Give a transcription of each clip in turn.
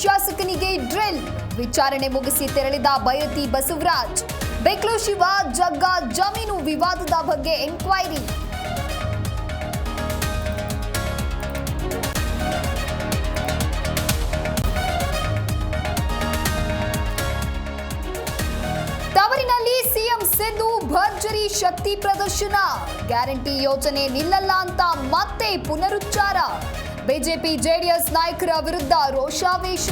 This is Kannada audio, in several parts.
ಜಮೀನಿಗೆ ಡ್ರಿಲ್. ವಿಚಾರಣೆ ಮುಗಿಸಿ ತೆರಳಿದ ಬೈರತಿ ಬಸವರಾಜ್. ಬೆಕ್ಲು ಶಿವ ಜಗ್ಗ ಜಮೀನು ವಿವಾದದ ಬಗ್ಗೆ ಎಂಕ್ವೈರಿ. ತವರಿನಲ್ಲಿ ಸಿಎಂ ಸಿದ್ದು ಭರ್ಜರಿ ಶಕ್ತಿ ಪ್ರದರ್ಶನ. ಗ್ಯಾರಂಟಿ ಯೋಜನೆ ನಿಲ್ಲಲ್ಲ ಅಂತ ಮತ್ತೆ ಪುನರುಚ್ಚಾರ. ಬಿಜೆಪಿ ಜೆಡಿಎಸ್ ನಾಯಕರ ವಿರುದ್ಧ ರೋಷಾವೇಶ.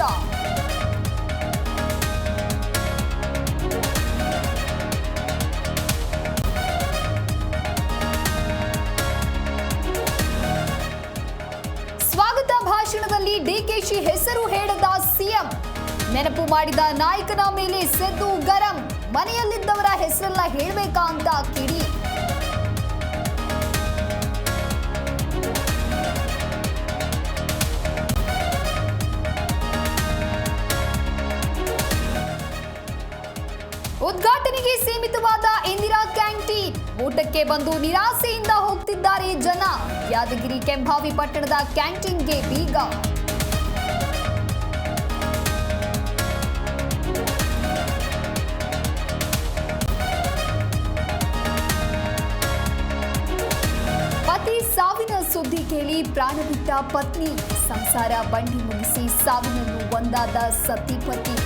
ಸ್ವಾಗತ ಭಾಷಣದಲ್ಲಿ ಡಿಕೆಶಿ ಹೆಸರು ಹೇಳದ ಸಿಎಂ. ನೆನಪು ಮಾಡಿದ ನಾಯಕನ ಮೇಲೆ ಸೆದ್ದು ಗರಂ. ಮನೆಯಲ್ಲಿದ್ದವರ ಹೆಸರೆಲ್ಲ ಹೇಳಬೇಕಾ ಅಂತ ಕಿಡಿ ಉದ್ಘಾಟನೆಗೆ ಸೀಮಿತವಾದ ಇಂದಿರಾ ಕ್ಯಾಂಟೀನ್. ಊಟಕ್ಕೆ ಬಂದು ನಿರಾಸೆಯಿಂದ ಹೋಗ್ತಿದ್ದಾರೆ ಜನ. ಯಾದಗಿರಿ ಕೆಂಭಾವಿ ಪಟ್ಟಣದ ಕ್ಯಾಂಟೀನ್ಗೆ ಬೀಗ. ಪತಿ ಸಾವಿನ ಸುದ್ದಿ ಕೇಳಿ ಪ್ರಾಣ ಪತ್ನಿ. ಸಂಸಾರ ಬಂಡಿ ಮುಗಿಸಿ ಸಾವಿನನ್ನು ಒಂದಾದ ಸತಿಪತಿ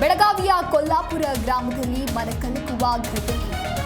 ಬೆಳಗಾವಿಯ ಕೊಲ್ಲಾಪುರ ಗ್ರಾಮದಲ್ಲಿ ಮನಕಲಕುವ ಘಟನೆ.